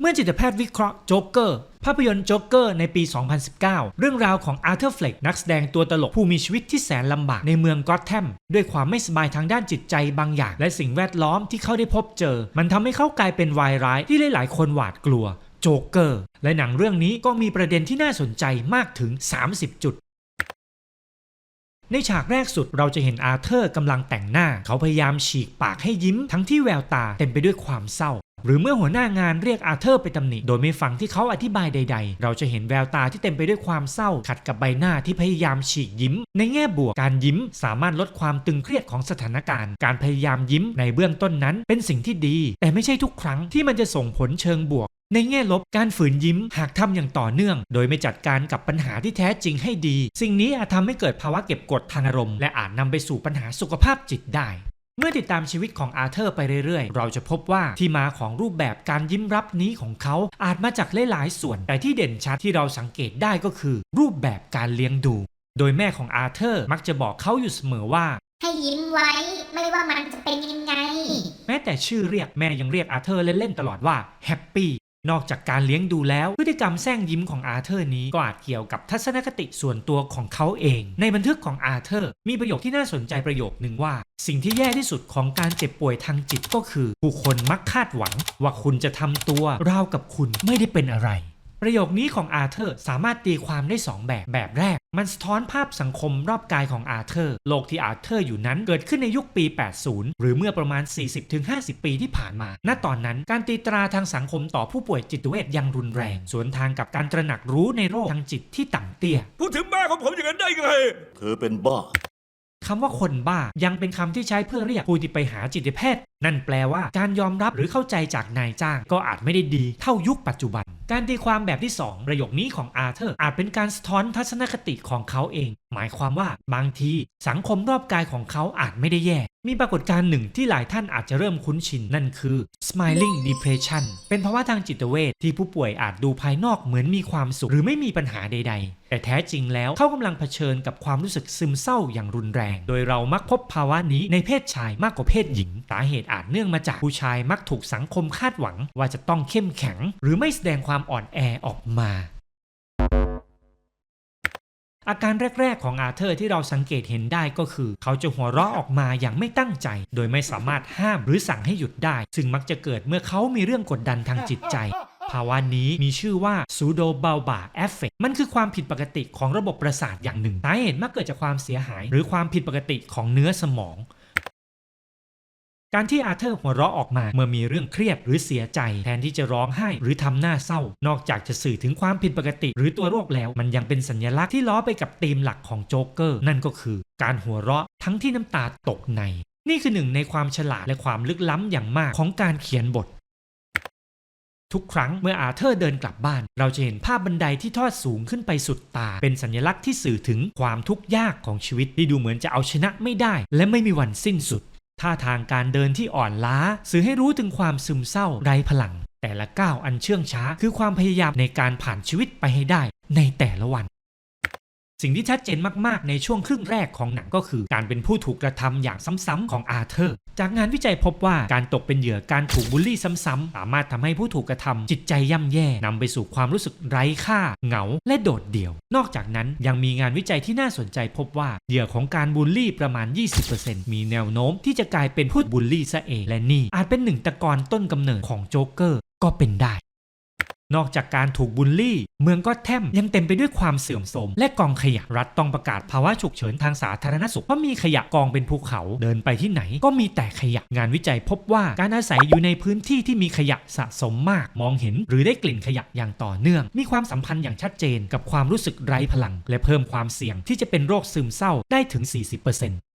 เมื่อจิตแพทย์วิเคราะห์โจ๊กเกอร์ภาพยนตร์โจ๊กเกอร์ในปี 2019 เรื่องราวของอาร์เธอร์เฟล็กนักแสดงตัวตลกผู้มีชีวิตที่แสนลำบากในเมืองกอตแทมด้วยความไม่สบายทางด้านจิตใจบางอย่าง และสิ่งแวดล้อมที่เขาได้พบเจอ มันทำให้เขากลายเป็นวายร้ายที่หลายๆคนหวาดกลัวโจ๊กเกอร์และหนังเรื่องนี้ก็มีประเด็นที่น่าสนใจมากถึง 30 จุด ในฉากแรกสุดเราจะเห็นอาร์เธอร์กำลังแต่งหน้า เขาพยายามฉีกปากให้ยิ้ม ทั้งที่แววตาเต็มไปด้วยความเศร้า หรือเมื่อหัวหน้างานเรียกอาร์เธอร์ไปตำหนิ โดยไม่ฟังที่เขาอธิบายใด ๆ เราจะเห็นแววตาที่เต็มไปด้วยความเศร้า ขัดกับใบหน้าที่พยายามฉีกยิ้ม ในแง่บวกการยิ้ม สามารถลดความตึงเครียดของสถานการณ์ การพยายามยิ้มในเบื้องต้นนั้น เป็นสิ่งที่ดี แต่ไม่ใช่ทุกครั้งที่มันจะส่งผลเชิงบวก ในแง่ลบการฝืนยิ้มหากทำอย่างต่อเนื่อง โดยไม่จัดการกับปัญหาที่แท้จริงให้ดี สิ่งนี้อาจทำให้เกิดภาวะเก็บกดทางอารมณ์และอาจนำไปสู่ปัญหาสุขภาพจิตได้เมื่อติดตามชีวิตของอาร์เธอร์ไปเรื่อยๆ เราจะพบว่าที่มาของรูปแบบการยิ้มรับนี้ของเขาอาจมาจากหลายๆส่วน แต่ที่เด่นชัดที่เราสังเกตได้ก็คือ รูปแบบการเลี้ยงดู โดยแม่ของอาร์เธอร์มักจะบอกเขาอยู่เสมอว่า ให้ยิ้มไว้ไม่ว่ามันจะเป็นยังไง แม้แต่ชื่อเรียกแม่ยังเรียกอาร์เธอร์เล่นๆตลอดว่าแฮปปี้ นอกจากการเลี้ยงดูแล้ว พฤติกรรมแซงยิ้มของอาร์เธอร์นี้ก็อาจเกี่ยวกับทัศนคติส่วนตัวของเขาเอง ในบันทึกของอาร์เธอร์ มีประโยคที่น่าสนใจประโยคหนึ่งว่า สิ่งที่แย่ที่สุดของการเจ็บป่วยทางจิตก็คือ ผู้คนมักคาดหวัง ว่าคุณจะทำตัวราวกับคุณไม่ได้เป็นอะไร ประโยคนี้ของอาร์เธอร์สามารถตีความได้ 2 แบบ แบบแรก มันสะท้อนภาพสังคมรอบกายของอาร์เธอร์ โลกที่อาร์เธอร์อยู่นั้นเกิดขึ้นในยุคปี 80 หรือเมื่อประมาณ 40-50 ปีที่ผ่านมา ณ ตอนนั้นการตีตราทางสังคมต่อผู้ป่วยจิตเวชยังรุนแรง สวนทางกับการตระหนักรู้ในโรคทางจิตที่ต่ำเตี้ย พูดถึงแม่ของผมอย่างนั้นได้ไง เธอเป็นบ้าคำว่าคนบ้ายังเป็นคำที่ใช้เพื่อเรียกผู้ที่ไปหาจิตแพทย์นั่นแปลว่าการยอมรับหรือเข้าใจจากนายจ้าง ก็อาจไม่ได้ดีเท่ายุคปัจจุบัน การตีความแบบที่ 2 ประโยคนี้ของอาร์เธอร์ อาจเป็นการสะท้อนทัศนคติของเขาเอง หมายความว่าบางทีสังคมรอบกายของเขาอาจไม่ได้แย่ มีปรากฏการณ์หนึ่งที่หลายท่านอาจจะเริ่มคุ้นชินนั่นคือ smiling depression เป็นภาวะทางจิตเวชที่ผู้ป่วยอาจดูภายนอกเหมือนมีความสุข หรือไม่มีปัญหาใด ๆ แต่แท้จริงแล้วเขากำลังเผชิญกับความรู้สึกซึมเศร้าอย่างรุนแรง โดยเรามักพบภาวะนี้ในเพศชายมากกว่าเพศหญิงสาเหตุอาจเนื่องมาจากผู้ชายมักถูกสังคมคาดหวังว่าจะต้องเข้มแข็ง หรือไม่แสดงความอ่อนแอออกมาอาการแรก ๆ ของอาเธอร์ที่เราสังเกตเห็นได้ก็คือ เขาจะหัวเราะออกมาอย่างไม่ตั้งใจ โดยไม่สามารถห้ามหรือสั่งให้หยุดได้ ซึ่งมักจะเกิดเมื่อเขามีเรื่องกดดันทางจิตใจ ภาวะนี้มีชื่อว่า pseudo bulbar affect มันคือความผิดปกติของระบบประสาทอย่างหนึ่งสาเหตุมักเกิดจากความเสียหาย หรือความผิดปกติของเนื้อสมอง การที่อาเธอร์หัวเราะออกมาเมื่อมีเรื่องเครียดหรือเสียใจ แทนที่จะร้องไห้หรือทำหน้าเศร้า นอกจากจะสื่อถึงความผิดปกติ หรือตัวโรคแล้ว มันยังเป็นสัญลักษณ์ที่ล้อไปกับธีมหลักของโจ๊กเกอร์ นั่นก็คือ การหัวเราะทั้งที่น้ำตาตกใน นี่คือหนึ่งในความฉลาดและความลึกล้ำอย่างมากของการเขียนบท ทุกครั้งเมื่ออาเธอร์เดินกลับบ้าน เราจะเห็นภาพบันไดที่ทอดสูงขึ้นไปสุดตา เป็นสัญลักษณ์ที่สื่อถึงความทุกข์ยากของชีวิตที่ดูเหมือนจะเอาชนะไม่ได้ และไม่มีวันสิ้นสุด ท่าทางการเดินที่อ่อนล้า สื่อให้รู้ถึงความซึมเศร้าไร้พลัง แต่ละก้าวอันเชื่องช้า คือความพยายามในการผ่านชีวิตไปให้ได้ในแต่ละวัน สิ่งที่ชัดเจนมากๆ ในช่วงครึ่งแรกของหนังก็คือ การเป็นผู้ถูกกระทำอย่างซ้ำๆของอาเธอร์ จากงานวิจัยพบว่าการตกเป็นเหยื่อการถูกบูลลี่ซ้ำๆสามารถทำให้ผู้ถูกกระทำจิตใจย่ำแย่นำไปสู่ความรู้สึกไร้ค่า เหงา และโดดเดี่ยว นอกจากนั้นยังมีงานวิจัยที่น่าสนใจพบว่าเหยื่อของการบูลลี่ประมาณ 20%มีแนวโน้มที่จะกลายเป็นผู้บูลลี่ซะเองและนี่อาจเป็นหนึ่งตะกอนต้นกำเนิดของโจ๊กเกอร์ก็เป็นได้ นอกจากการถูกบูลลี่ เมืองก็แทมยังเต็มไปด้วยความเสื่อมโทรมและกองขยะรัฐต้องประกาศภาวะฉุกเฉินทางสาธารณสุขเพราะมีขยะกองเป็นภูเขาเดินไปที่ไหน ก็มีแต่ขยะงานวิจัยพบว่าการอาศัยอยู่ในพื้นที่ที่มีขยะสะสมมาก มองเห็นหรือได้กลิ่นขยะอย่างต่อเนื่อง มีความสัมพันธ์อย่างชัดเจนกับความรู้สึกไร้พลัง และเพิ่มความเสี่ยงที่จะเป็นโรคซึมเศร้าได้ถึง 40%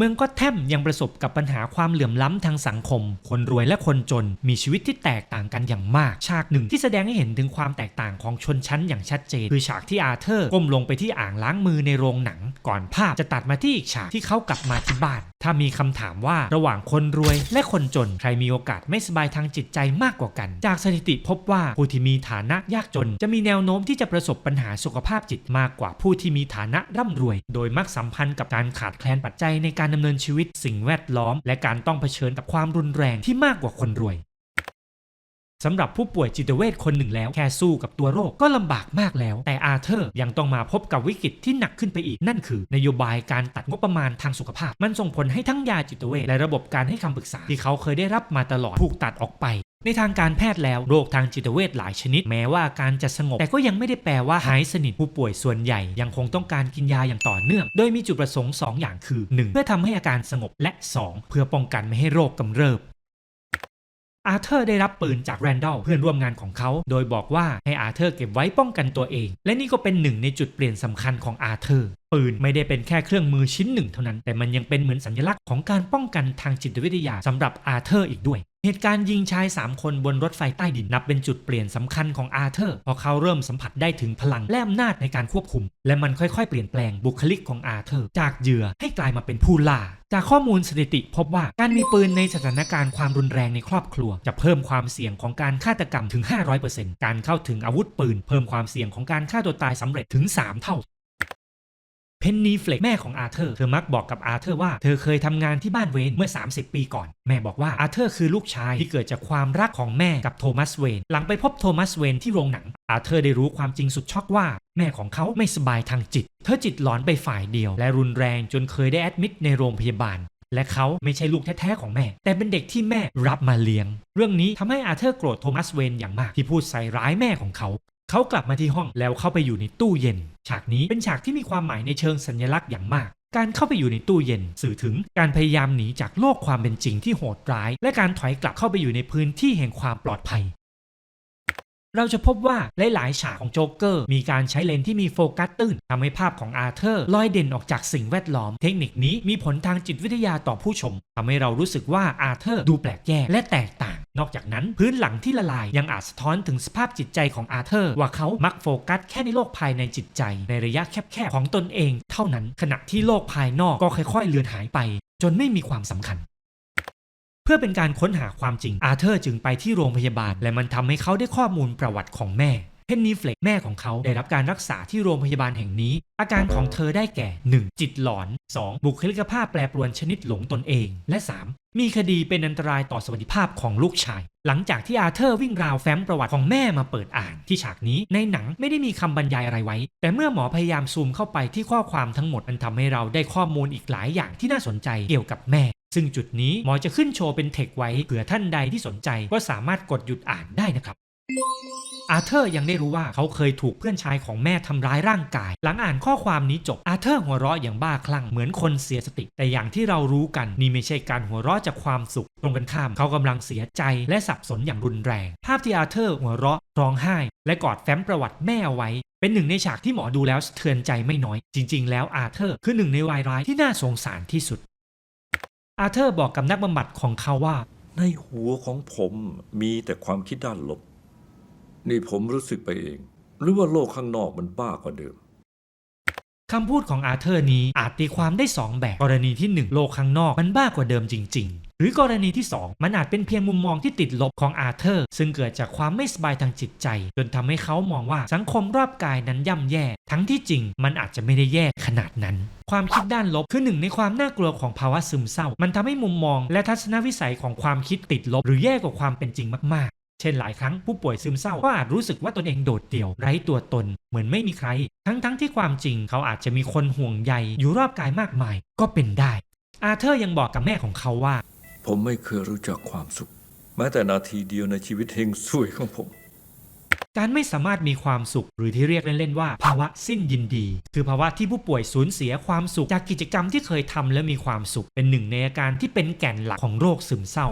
เมืองก็แทมยังประสบกับปัญหาความเหลื่อมล้ำทางสังคม คนรวยและคนจนมีชีวิตที่แตกต่างกันอย่างมาก ฉากหนึ่งที่แสดงให้เห็นถึงความแตกต่างของชนชั้นอย่างชัดเจน คือฉากที่อาเธอร์ก้มลงไปที่อ่างล้างมือในโรงหนัง ก่อนภาพจะตัดมาที่อีกฉากที่เขากลับมาที่บ้าน ถ้ามีคำถามว่าระหว่างคนรวยและคนจนใครมีโอกาสไม่สบายทางจิตใจมากกว่ากัน จากสถิติพบว่าผู้ที่มีฐานะยากจน จะมีแนวโน้มที่จะประสบปัญหาสุขภาพจิตมากกว่าผู้ที่มีฐานะร่ำรวย โดยมักสัมพันธ์กับการขาดแคลนปัจจัยในการดำเนินชีวิตสิ่งแวดล้อม และการต้องเผชิญกับความรุนแรงที่มากกว่าคนรวย สำหรับผู้ป่วยจิตเวชคนหนึ่งแล้วแค่สู้กับตัวโรคก็ลำบากมากแล้ว แต่อาเธอร์ยังต้องมาพบกับวิกฤตที่หนักขึ้นไปอีก นั่นคือนโยบายการตัดงบประมาณทางสุขภาพ มันส่งผลให้ทั้งยาจิตเวชและระบบการให้คำปรึกษาที่เขาเคยได้รับมาตลอดถูกตัดออกไปในทางการแพทย์แล้วโรคทางจิตเวชหลายชนิดแม้ว่าการจะสงบ แต่ก็ยังไม่ได้แปลว่าหายสนิทผู้ป่วยส่วนใหญ่ ยังคงต้องการกินยาอย่างต่อเนื่อง โดยมีจุดประสงค์ 2 อย่างคือ 1. เพื่อทำให้อาการสงบและ 2. เพื่อป้องกันไม่ให้โรคกำเริบ อาเธอร์ได้รับปืนจากแรนดอลเพื่อนร่วมงานของเขา โดยบอกว่าให้อาเธอร์เก็บไว้ป้องกันตัวเอง และนี่ก็เป็นหนึ่งในจุดเปลี่ยนสำคัญของอาเธอร์ ปืนไม่ได้เป็นแค่เครื่องมือชิ้นหนึ่งเท่านั้น แต่มันยังเป็นเหมือนสัญลักษณ์ของการป้องกันทางจิตวิทยาสำหรับอาเธอร์อีกด้วย เหตุการณ์ยิงชาย 3 คนบนรถไฟใต้ดินนับเป็นจุดเปลี่ยนสำคัญของอาเธอร์เพราะเขาเริ่มสัมผัสได้ถึงพลังและอำนาจในการควบคุม และมันค่อยๆ เปลี่ยนแปลงบุคลิกของอาเธอร์ จากเหยื่อให้กลายมาเป็นผู้ล่า จากข้อมูลสถิติพบว่าการมีปืนในสถานการณ์ความรุนแรงในครอบครัว จะเพิ่มความเสี่ยงของการฆาตกรรมถึง 500%การเข้าถึงอาวุธปืน เพิ่มความเสี่ยงของการฆ่าตัวตายสำเร็จถึง 3 เท่า เพนนีเฟลกแม่ของอาเธอร์ เธอมักบอกกับอาเธอร์ว่าเธอเคยทำงานที่บ้านเวนเมื่อ 30 ปีก่อน แม่บอกว่าอาเธอร์คือลูกชายที่เกิดจากความรักของแม่กับโทมัสเวนหลังไปพบโทมัสเวนที่โรงหนัง อาเธอร์ได้รู้ความจริงสุดช็อกว่า แม่ของเขาไม่สบายทางจิต เธอจิตหลอนไปฝ่ายเดียว และรุนแรงจนเคยได้แอดมิดในโรงพยาบาลและเขาไม่ใช่ลูกแท้ ๆ ของแม่ แต่เป็นเด็กที่แม่รับมาเลี้ยง เรื่องนี้ทำให้อาเธอร์โกรธโทมัสเวนอย่างมากที่พูดใส่ร้ายแม่ของเขา เขากลับมาที่ห้องแล้วเข้าไปอยู่ในตู้เย็น ฉากนี้เป็นฉากที่มีความหมายในเชิงสัญลักษณ์อย่างมาก การเข้าไปอยู่ในตู้เย็น สื่อถึงการพยายามหนีจากโลกความเป็นจริงที่โหดร้าย และการถอยกลับเข้าไปอยู่ในพื้นที่แห่งความปลอดภัย เราจะพบว่าหลายๆฉากของโจ๊กเกอร์มีการใช้เลนส์ที่มีโฟกัสตื้นทำให้ภาพของอาเธอร์ลอยเด่นออกจากสิ่งแวดล้อม เทคนิคนี้มีผลทางจิตวิทยาต่อผู้ชมทำให้เรารู้สึกว่าอาเธอร์ดูแปลกแยกและแตกต่าง นอกจากนั้นพื้นหลังที่ละลายยังอาจสะท้อนถึงสภาพจิตใจของอาเธอร์ ว่าเขามักโฟกัสแค่ในโลกภายในจิตใจ ในระยะแคบๆของตนเอง เท่านั้นขณะที่โลกภายนอกก็ค่อยๆเลือนหายไป จนไม่มีความสำคัญ เพื่อเป็นการค้นหาความจริง อาเธอร์จึงไปที่โรงพยาบาล และมันทำให้เขาได้ข้อมูลประวัติของแม่เพนนีเฟลกแม่ของเขาได้รับการรักษาที่โรงพยาบาลแห่งนี้ อาการของเธอได้แก่ 1. จิตหลอน 2. บุคลิกภาพแปรปรวนชนิดหลงตนเอง และ 3. มีคดีเป็นอันตรายต่อสวัสดิภาพของลูกชาย หลังจากที่อาเธอร์วิ่งราวแฟ้มประวัติของแม่มาเปิดอ่าน ที่ฉากนี้ในหนังไม่ได้มีคำบรรยายอะไรไว้ แต่เมื่อหมอพยายามซูมเข้าไปที่ข้อความทั้งหมดมันทำให้เราได้ข้อมูลอีกหลายอย่างที่น่าสนใจเกี่ยวกับแม่ ซึ่งจุดนี้หมอจะขึ้นโชว์เป็นเทคไว้เผื่อท่านใดที่สนใจก็สามารถกดหยุดอ่านได้นะครับอาเธอร์ยังได้รู้ว่าเขาเคยถูกเพื่อนชายของแม่ทำร้ายร่างกาย หลังอ่านข้อความนี้จบอาเธอร์หัวเราะอย่างบ้าคลั่งเหมือนคนเสียสติ แต่อย่างที่เรารู้กันนี่ไม่ใช่การหัวเราะจากความสุข ตรงกันข้ามเขากำลังเสียใจและสับสนอย่างรุนแรง ภาพที่อาเธอร์หัวเราะร้องไห้ และกอดแฟ้มประวัติแม่เอาไว้ เป็นหนึ่งในฉากที่หมอดูแล้วสะเทือนใจไม่น้อย จริง ๆ แล้วอาเธอร์คือหนึ่งในวายร้ายที่น่าสงสารที่สุด อาเธอร์บอกกับนักบำบัดของเขาว่า ในหัวของผมมีแต่ความคิดด้านลบ นี่ผมรู้สึกไปเอง หรือว่าโลกข้างนอกมันบ้ากว่าเดิมคำพูดของอาเธอร์นี้อาจตีความได้ 2 แบบกรณีที่ 1 โลกข้างนอกมันบ้ากว่าเดิมจริง ๆ หรือกรณีที่ 2 มันอาจเป็นเพียงมุมมองที่ติดลบของอาเธอร์ ซึ่งเกิดจากความไม่สบายทางจิตใจ จนทำให้เขามองว่าสังคมรอบกายนั้นย่ำแย่ ทั้งที่จริงมันอาจจะไม่ได้แย่ขนาดนั้น ความคิดด้านลบคือหนึ่งในความน่ากลัวของภาวะซึมเศร้า มันทำให้มุมมองและทัศนวิสัยของความคิดติดลบ หรือแย่กว่าความเป็นจริงมากๆ เช่นหลายครั้งผู้ป่วยซึมเศร้าก็อาจรู้สึกว่าตนเองโดดเดี่ยวไร้ตัวตน เหมือนไม่มีใคร ทั้งๆที่ความจริงเขาอาจจะมีคนห่วงใยอยู่รอบกายมากมาย ก็เป็นได้ อาเธอร์ยังบอกกับแม่ของเขาว่า ผมไม่เคยรู้จักความสุข แม้แต่นาทีเดียวในชีวิตเฮงซวยของผม การไม่สามารถมีความสุขหรือที่เรียกเล่นๆว่า ภาวะสิ้นยินดี คือภาวะที่ผู้ป่วยสูญเสียความสุข จากกิจกรรมที่เคยทำและมีความสุข เป็นหนึ่งในอาการที่เป็นแก่นหลักของโรคซึมเศร้า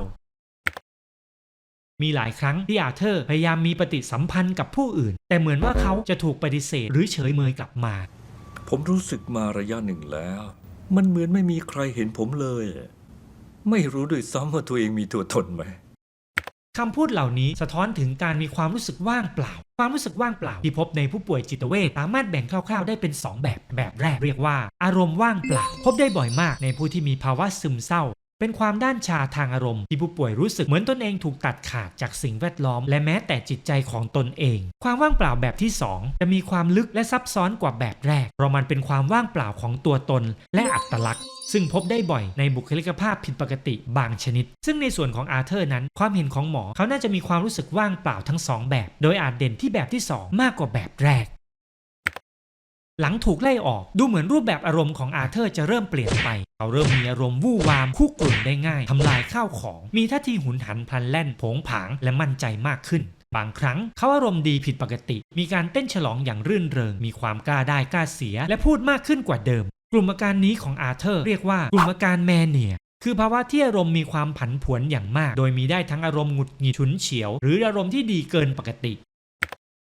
มีหลายครั้งที่อาเธอร์พยายามมีปฏิสัมพันธ์กับผู้อื่น แต่เหมือนว่าเขาจะถูกปฏิเสธ หรือเฉยเมยกลับมา ผมรู้สึกมาระยะหนึ่งแล้ว มันเหมือนไม่มีใครเห็นผมเลย ไม่รู้ด้วยซ้ำว่าตัวเองมีตัวตนไหม คำพูดเหล่านี้สะท้อนถึงการมีความรู้สึกว่างเปล่า ความรู้สึกว่างเปล่าที่พบในผู้ป่วยจิตเวชสามารถแบ่งคร่าวๆได้เป็น 2 แบบ แบบแรกเรียกว่า อารมณ์ว่างเปล่า พบได้บ่อยมากในผู้ที่มีภาวะซึมเศร้า เป็นความด้านชาทางอารมณ์ที่ผู้ป่วยรู้สึกเหมือนตนเองถูกตัดขาดจากสิ่งแวดล้อม และแม้แต่จิตใจของตนเอง ความว่างเปล่าแบบที่ 2 จะมีความลึกและซับซ้อนกว่าแบบแรกเพราะมันเป็นความว่างเปล่าของตัวตนและอัตลักษณ์ ซึ่งพบได้บ่อยในบุคลิกภาพผิดปกติบางชนิด ซึ่งในส่วนของอาเธอร์นั้น ความเห็นของหมอเขาน่าจะมีความรู้สึกว่างเปล่าทั้งสองแบบ โดยอาจเด่นที่แบบที่สองมากกว่าแบบแรกหลังถูกไล่ออกดูเหมือนรูปแบบอารมณ์ของอาเธอร์จะเริ่มเปลี่ยนไปเขาเริ่มมีอารมณ์วู่วามคู่กลุ่นได้ง่ายทำลายข้าวของ มีท่าทีหุนหันพลันแล่น ผงผางและมั่นใจมากขึ้น บางครั้งเขาอารมณ์ดีผิดปกติ มีการเต้นฉลองอย่างรื่นเริง มีความกล้าได้กล้าเสีย และพูดมากขึ้นกว่าเดิม กลุ่มอาการนี้ของอาเธอร์เรียกว่ากลุ่มอาการแมเนีย คือภาวะที่อารมณ์มีความผันผวนอย่างมาก โดยมีได้ทั้งอารมณ์หงุดหงิดฉุนเฉียว หรืออารมณ์ที่ดีเกินปกติ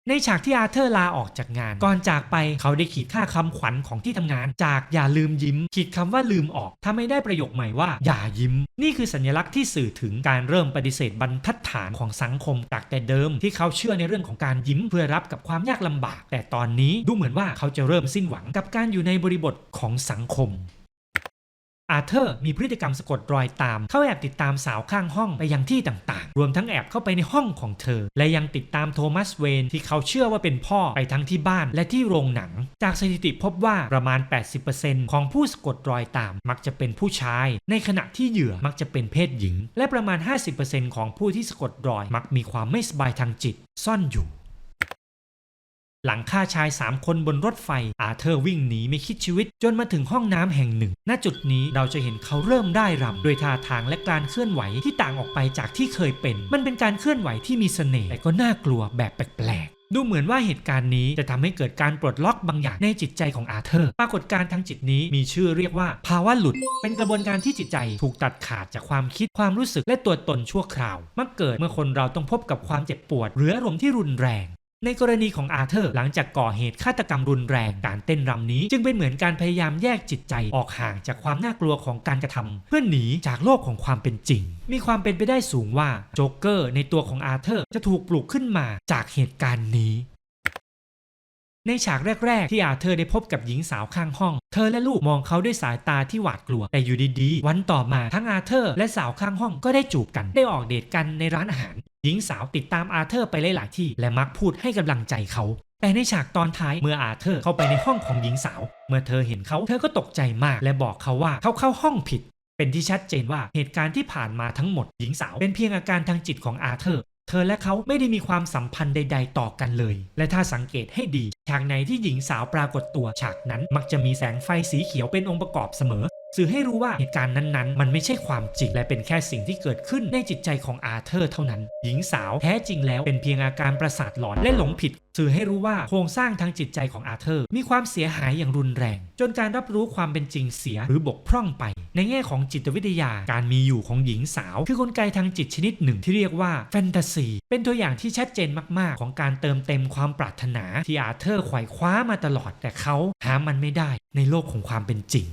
ในฉากที่อาเธอร์ลาออกจากงาน ก่อนจากไปเขาได้ขีดค่าคำขวัญของที่ทำงาน จากอย่าลืมยิ้ม ขีดคำว่าลืมออกทำให้ได้ประโยคใหม่ว่า อย่ายิ้ม นี่คือสัญลักษณ์ที่สื่อถึงการเริ่มปฏิเสธบรรทัดฐานของสังคมจากแต่เดิม ที่เขาเชื่อในเรื่องของการยิ้มเพื่อรับกับความยากลำบาก แต่ตอนนี้ดูเหมือนว่าเขาจะเริ่มสิ้นหวังกับการอยู่ในบริบทของสังคม อาเธอร์มีพฤติกรรมสะกดรอยตาม เขาแอบติดตามสาวข้างห้องไปยังที่ต่างๆ รวมทั้งแอบเข้าไปในห้องของเธอ และยังติดตามโทมัสเวนที่เขาเชื่อว่าเป็นพ่อไปทั้งที่บ้านและที่โรงหนัง จากสถิติพบว่าประมาณ 80%ของผู้สะกดรอยตาม มักจะเป็นผู้ชาย ในขณะที่เหยื่อมักจะเป็นเพศหญิง และประมาณ 50%ของผู้ที่สะกดรอยมักมีความไม่สบายทางจิต ซ่อนอยู่ หลังฆ่าชาย 3 คนบนรถไฟ อาเธอร์วิ่งหนีไม่คิดชีวิต จนมาถึงห้องน้ำแห่งหนึ่ง ณ จุดนี้เราจะเห็นเขาเริ่มได้รำด้วยท่าทางและการเคลื่อนไหวที่ต่างออกไปจากที่เคยเป็น มันเป็นการเคลื่อนไหวที่มีเสน่ห์แต่ก็น่ากลัวแบบแปลกๆดูเหมือนว่าเหตุการณ์นี้จะทำให้เกิดการปลดล็อกบางอย่างในจิตใจของอาเธอร์ ปรากฏการณ์ทางจิตนี้มีชื่อเรียกว่าภาวะหลุด เป็นกระบวนการที่จิตใจถูกตัดขาดจากความคิดความรู้สึกและตัวตนชั่วคราว มักเกิดเมื่อคนเราต้องพบกับความเจ็บปวดหรืออารมณ์ที่รุนแรง ในกรณีของอาเธอร์หลังจากก่อเหตุฆาตกรรมรุนแรงการเต้นรำนี้ จึงเป็นเหมือนการพยายามแยกจิตใจออกห่างจากความน่ากลัวของการกระทำเพื่อหนีจากโลกของความเป็นจริง มีความเป็นไปได้สูงว่าโจ๊กเกอร์ในตัวของอาเธอร์จะถูกปลุกขึ้นมาจากเหตุการณ์นี้ ในฉากแรก ๆ ที่อาเธอร์ได้พบกับหญิงสาวข้างห้อง เธอและลูกมองเขาด้วยสายตาที่หวาดกลัว แต่อยู่ดีๆ วันต่อมาทั้งอาเธอร์และสาวข้างห้องก็ได้จูบกัน ได้ออกเดทกันในร้านอาหาร หญิงสาวติดตามอาเธอร์ไปหลายๆที่ และมักพูดให้กำลังใจเขา แต่ในฉากตอนท้ายเมื่ออาเธอร์เข้าไปในห้องของหญิงสาว เมื่อเธอเห็นเขาเธอก็ตกใจมาก และบอกเขาว่าเขาเข้าห้องผิดเป็นที่ชัดเจนว่าเหตุการณ์ที่ผ่านมาทั้งหมดหญิงสาวเป็นเพียงอาการทางจิตของอาเธอร์ เธอและเขาไม่ได้มีความสัมพันธ์ใด ๆ ต่อกันเลย และถ้าสังเกตให้ดี ฉากไหนที่หญิงสาวปรากฏตัวฉากนั้นมักจะมีแสงไฟสีเขียวเป็นองค์ประกอบเสมอ สื่อให้รู้ว่าเหตุการณ์นั้นๆ มันไม่ใช่ความจริงและเป็นแค่สิ่งที่เกิดขึ้นในจิตใจของอาเธอร์เท่านั้น หญิงสาวแท้จริงแล้วเป็นเพียงอาการประสาทหลอนและหลงผิด สื่อให้รู้ว่าโครงสร้างทางจิตใจของอาเธอร์ มีความเสียหายอย่างรุนแรง จนการรับรู้ความเป็นจริงเสียหรือบกพร่องไป ในแง่ของจิตวิทยาการมีอยู่ของหญิงสาว คือกลไกทางจิตชนิดหนึ่งที่เรียกว่าแฟนตาซีเป็นตัวอย่างที่ชัดเจนมากๆ ของการเติมเต็มความปรารถนาที่อาเธอร์ไขว่คว้ามาตลอด แต่เขาหามันไม่ได้ในโลกของความเป็นจริง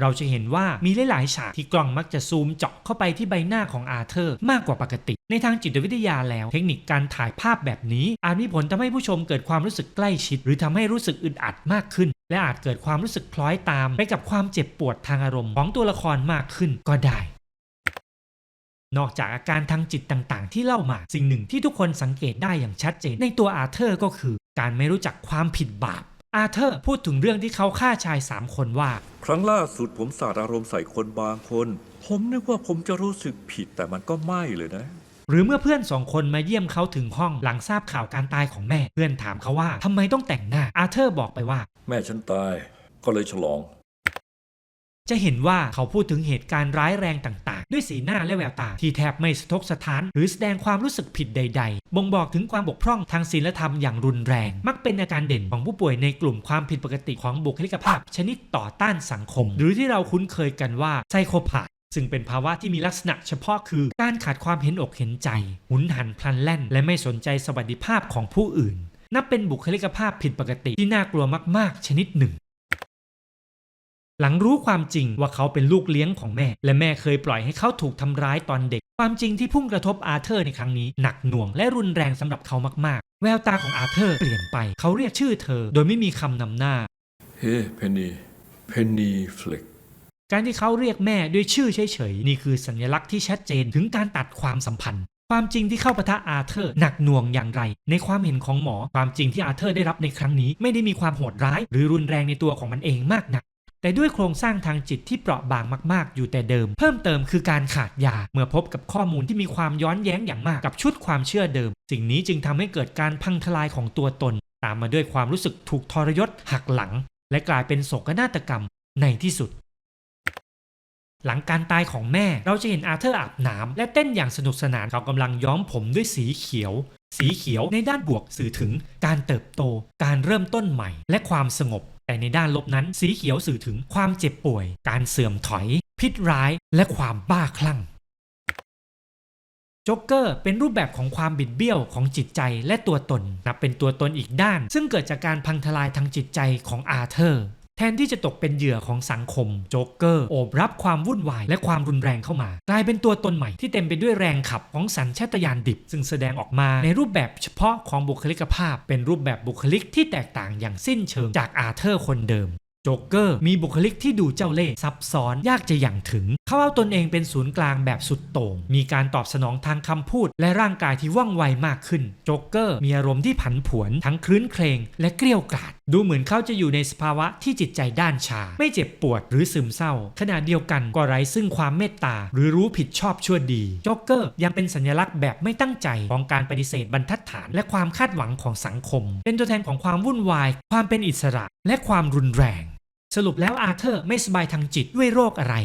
เราจะเห็นว่ามีหลายๆฉากที่กล้องมักจะซูมเจาะเข้าไปที่ใบหน้าของอาเธอร์มากกว่าปกติ ในทางจิตวิทยาแล้ว เทคนิคการถ่ายภาพแบบนี้ อาจมีผลทำให้ผู้ชมเกิดความรู้สึกใกล้ชิด หรือทำให้รู้สึกอึดอัดมากขึ้น และอาจเกิดความรู้สึกคล้อยตามไปกับความเจ็บปวดทางอารมณ์ของตัวละครมากขึ้นก็ได้นอกจากอาการทางจิตต่างๆ ที่เล่ามา สิ่งหนึ่งที่ทุกคนสังเกตได้อย่างชัดเจนในตัวอาเธอร์ก็คือ การไม่รู้จักความผิดบาป อาเธอร์พูดถึงเรื่องที่เขาฆ่าชาย3คนว่า ครั้งล่าสุดผมสาดอารมณ์ใส่คนบางคน ผมนึกว่าผมจะรู้สึกผิดแต่มันก็ไม่เลยนะ หรือเมื่อเพื่อนสองคนมาเยี่ยมเขาถึงห้องหลังทราบข่าวการตายของแม่ เพื่อนถามเขาว่าทำไมต้องแต่งหน้าอาเธอร์บอกไปว่า แม่ฉันตาย ก็เลยฉลอง จะเห็นว่าเขาพูดถึงเหตุการณ์ร้ายแรงต่างๆ ด้วยสีหน้าและแววตาที่แทบไม่สะทกสะท้าน หรือแสดงความรู้สึกผิดใด ๆ บ่งบอกถึงความบกพร่องทางศีลธรรมอย่างรุนแรง มักเป็นอาการเด่นของผู้ป่วยในกลุ่มความผิดปกติของบุคลิกภาพ ชนิดต่อต้านสังคม หรือที่เราคุ้นเคยกันว่าไซโคพาธซึ่งเป็นภาวะที่มีลักษณะเฉพาะคือการขาดความเห็นอกเห็นใจ หุนหันพลันแล่น และไม่สนใจสวัสดิภาพของผู้อื่น นับเป็นบุคลิกภาพผิดปกติที่น่ากลัวมาก ๆ ชนิดหนึ่ง หลังรู้ความจริงว่าเขาเป็นลูกเลี้ยงของแม่ และแม่เคยปล่อยให้เขาถูกทำร้ายตอนเด็ก ความจริงที่พุ่งกระทบอาเธอร์ในครั้งนี้หนักหน่วงและรุนแรงสำหรับเขามากๆ แววตาของอาเธอร์เปลี่ยนไป เขาเรียกชื่อเธอ โดยไม่มีคำนำหน้า เฮ้เพนนีเพนนีเฟล็กการที่เขาเรียกแม่ด้วยชื่อเฉยๆนี่คือสัญลักษณ์ที่ชัดเจนถึงการตัดความสัมพันธ์ความจริงที่เข้าปะทะอาเธอร์หนักหน่วงอย่างไร ในความเห็นของหมอ ความจริงที่อาเธอร์ได้รับในครั้งนี้ ไม่ได้มีความโหดร้าย หรือรุนแรงในตัวของมันเองมากนัก แต่ด้วยโครงสร้างทางจิตที่เปราะบางมาก ๆ อยู่แต่เดิม เพิ่มเติมคือการขาดยา เมื่อพบกับข้อมูลที่มีความย้อนแย้งอย่างมากกับชุดความเชื่อเดิม สิ่งนี้จึงทำให้เกิดการพังทลายของตัวตน ตามมาด้วยความรู้สึกถูกทรยศหักหลัง และกลายเป็นโศกนาฏกรรมในที่สุด หลังการตายของแม่เราจะเห็นอาเธอร์อาบน้ำและเต้นอย่างสนุกสนานเขากำลังย้อมผมด้วยสีเขียว สีเขียวในด้านบวกสื่อถึง การเติบโต การเริ่มต้นใหม่ และความสงบ แต่ในด้านลบนั้นสีเขียวสื่อถึงความเจ็บป่วย การเสื่อมถอย พิษร้าย และความบ้าคลั่งโจ๊กเกอร์เป็นรูปแบบของความบิดเบี้ยวของจิตใจและตัวตน นับเป็นตัวตนอีกด้าน ซึ่งเกิดจากการพังทลายทางจิตใจของอาเธอร์ แทนที่จะตกเป็นเหยื่อของสังคมโจ๊กเกอร์โอบรับความวุ่นวายและความรุนแรงเข้ามา กลายเป็นตัวตนใหม่ที่เต็มไปด้วยแรงขับของสัญชาตญาณดิบ ซึ่งแสดงออกมาในรูปแบบเฉพาะของบุคลิกภาพ เป็นรูปแบบบุคลิกที่แตกต่างอย่างสิ้นเชิงจากอาเธอร์คนเดิมโจ๊กเกอร์มีบุคลิกที่ดูเจ้าเล่ห์ซับซ้อนยากจะอย่างถึง เขาเอาตนเองเป็นศูนย์กลางแบบสุดโต่ง มีการตอบสนองทางคำพูด และร่างกายที่ว่องไวมากขึ้น โจ๊กเกอร์มีอารมณ์ที่ผันผวน ทั้งคลื้นเครงและเกลี้ยวกราดดูเหมือนเขาจะอยู่ในสภาวะที่จิตใจด้านชา ไม่เจ็บปวดหรือซึมเศร้า ขณะเดียวกันก็ไร้ซึ่งความเมตตา หรือรู้ผิดชอบชั่วดีโจ๊กเกอร์ยังเป็นสัญลักษณ์แบบไม่ตั้งใจของการปฏิเสธบรรทัดฐาน และความคาดหวังของสังคม เป็นตัวแทนของความวุ่นวาย ความเป็นอิสระ และความรุนแรง สรุปแล้วอาเธอร์ไม่สบายทางจิตด้วยโรคอะไร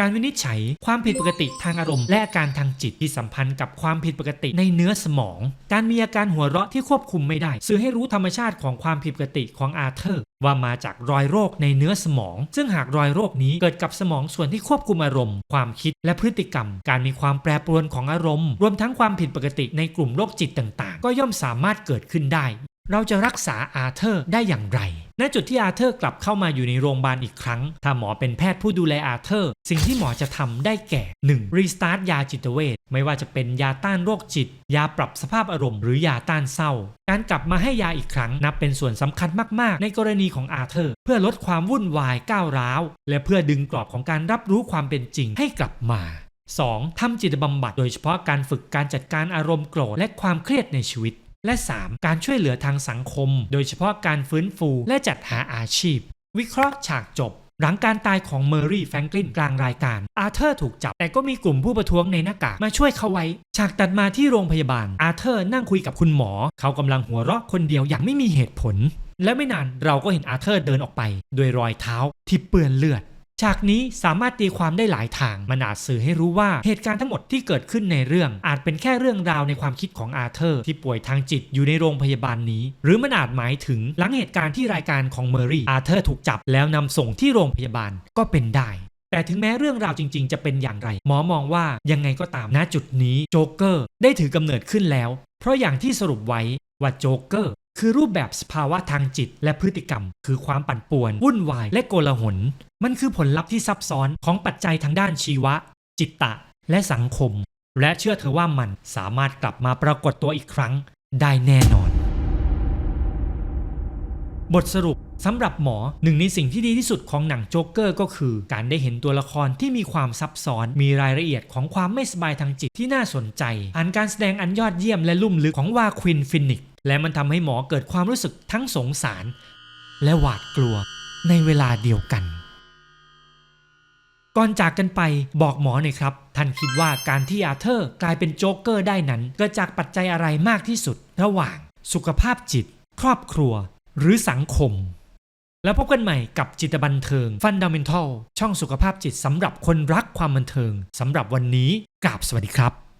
การวินิจฉัยความผิดปกติทางอารมณ์และอาการทางจิตที่สัมพันธ์กับความผิดปกติในเนื้อสมอง การมีอาการหัวเราะที่ควบคุมไม่ได้สื่อให้รู้ธรรมชาติของความผิดปกติของอาเธอร์ ว่ามาจากรอยโรคในเนื้อสมอง ซึ่งหากรอยโรคนี้เกิดกับสมองส่วนที่ควบคุมอารมณ์ ความคิดและพฤติกรรม การมีความแปรปรวนของอารมณ์ รวมทั้งความผิดปกติในกลุ่มโรคจิตต่าง ๆ ก็ย่อมสามารถเกิดขึ้นได้ เราจะรักษาอาเธอร์ได้อย่างไร ณ จุดที่อาเธอร์กลับเข้ามาอยู่ในโรงพยาบาลอีกครั้ง ถ้าหมอเป็นแพทย์ผู้ดูแลอาเธอร์ สิ่งที่หมอจะทำได้แก่ 1. รีสตาร์ทยาจิตเวช ไม่ว่าจะเป็นยาต้านโรคจิต ยาปรับสภาพอารมณ์ หรือยาต้านเศร้า การกลับมาให้ยาอีกครั้งนับเป็นส่วนสำคัญมากๆ ในกรณีของอาเธอร์ เพื่อลดความวุ่นวายก้าวร้าว และเพื่อดึงกรอบของการรับรู้ความเป็นจริงให้กลับมา 2. ทำจิตบำบัด โดยเฉพาะการฝึกการจัดการอารมณ์โกรธและความเครียดในชีวิต และ 3. การช่วยเหลือทางสังคม โดยเฉพาะการฟื้นฟูและจัดหาอาชีพ วิเคราะห์ฉากจบ หลังการตายของเมอรี่แฟรงกลินกลางรายการ อาเธอร์ถูกจับ แต่ก็มีกลุ่มผู้ประท้วงในหน้ากากมาช่วยเขาไว้ ฉากตัดมาที่โรงพยาบาล อาเธอร์นั่งคุยกับคุณหมอ เขากำลังหัวเราะคนเดียวอย่างไม่มีเหตุผล และไม่นานเราก็เห็นอาเธอร์เดินออกไป โดยรอยเท้าที่เปื้อนเลือด ฉากนี้สามารถตีความได้หลายทางมันอาจสื่อให้รู้ว่าเหตุการณ์ทั้งหมดที่เกิดขึ้นในเรื่อง อาจเป็นแค่เรื่องราวในความคิดของอาเธอร์ที่ป่วยทางจิตอยู่ในโรงพยาบาลนี้ หรือมันอาจหมายถึงหลังเหตุการณ์ที่รายการของเมอรี่อาเธอร์ถูกจับแล้วนำส่งที่โรงพยาบาลก็เป็นได้แต่ถึงแม้เรื่องราวจริง ๆ จะเป็นอย่างไร หมอมองว่ายังไงก็ตามณจุดนี้โจ๊กเกอร์ได้ถือกำเนิดขึ้นแล้ว เพราะอย่างที่สรุปไว้ว่าโจ๊กเกอร์ คือรูปแบบสภาวะทางจิตและพฤติกรรม คือความปั่นป่วน วุ่นวาย และโกลาหล มันคือผลลัพธ์ที่ซับซ้อนของปัจจัยทางด้านชีวะ จิตตะ และสังคม และเชื่อเธอว่ามันสามารถกลับมาปรากฏตัวอีกครั้งได้แน่นอน บทสรุปสำหรับหมอหนึ่งในสิ่งที่ดีที่สุดของหนังโจ๊กเกอร์ก็คือ การได้เห็นตัวละครที่มีความซับซ้อน มีรายละเอียดของความไม่สบายทางจิตที่น่าสนใจผ่านการแสดงอันยอดเยี่ยมและลุ่มลึกของวาควินฟินิก และมันทำให้หมอเกิดความรู้สึกทั้งสงสาร และหวาดกลัวในเวลาเดียวกัน ก่อนจากกันไปบอกหมอหน่อยครับ ท่านคิดว่าการที่อาเธอร์กลายเป็นโจ๊กเกอร์ได้นั้น เกิดจากปัจจัยอะไรมากที่สุด ระหว่าง สุขภาพจิต ครอบครัว หรือสังคม แล้วพบกันใหม่กับจิตบันเทิง Fundamental ช่องสุขภาพจิตสำหรับคนรักความบันเทิงสำหรับวันนี้กราบสวัสดีครับ